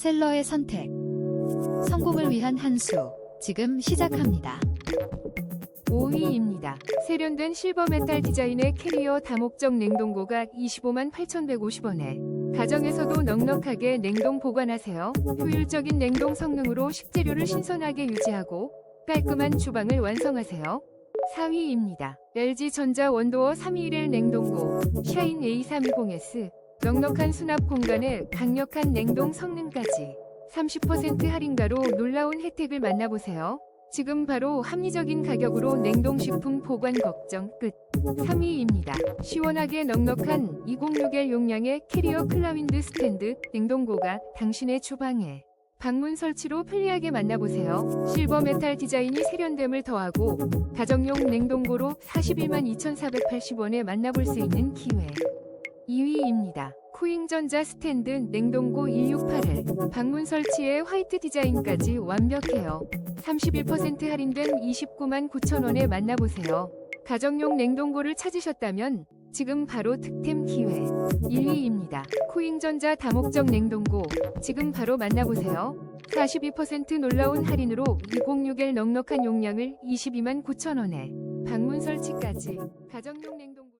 셀러의 선택. 성공을 위한 한 수. 지금 시작합니다. 5위입니다. 세련된 실버 메탈 디자인의 캐리어 다목적 냉동고가 25만 8,150원에 가정에서도 넉넉하게 냉동 보관하세요. 효율적인 냉동 성능으로 식재료를 신선하게 유지하고 깔끔한 주방을 완성하세요. 4위입니다. LG전자 원도어 321 냉동고 샤인 A320S 넉넉한 수납 공간에 강력한 냉동 성능까지 30% 할인가로 놀라운 혜택을 만나보세요. 지금 바로 합리적인 가격으로 냉동식품 보관 걱정 끝. 3위입니다. 시원하게 넉넉한 206L 용량의 캐리어 클라윈드 스탠드 냉동고가 당신의 주방에 방문 설치로 편리하게 만나보세요. 실버 메탈 디자인이 세련됨을 더하고 가정용 냉동고로 41만 2,480원에 만나볼 수 있는 기회. 2위입니다. 코잉전자 스탠드 냉동고 168을 방문 설치에 화이트 디자인까지 완벽해요. 31% 할인된 29만 9천원에 만나보세요. 가정용 냉동고를 찾으셨다면 지금 바로 득템 기회. 1위입니다. 코잉전자 다목적 냉동고 지금 바로 만나보세요. 42% 놀라운 할인으로 206L 넉넉한 용량을 22만 9천원에 방문 설치까지 가정용 냉동고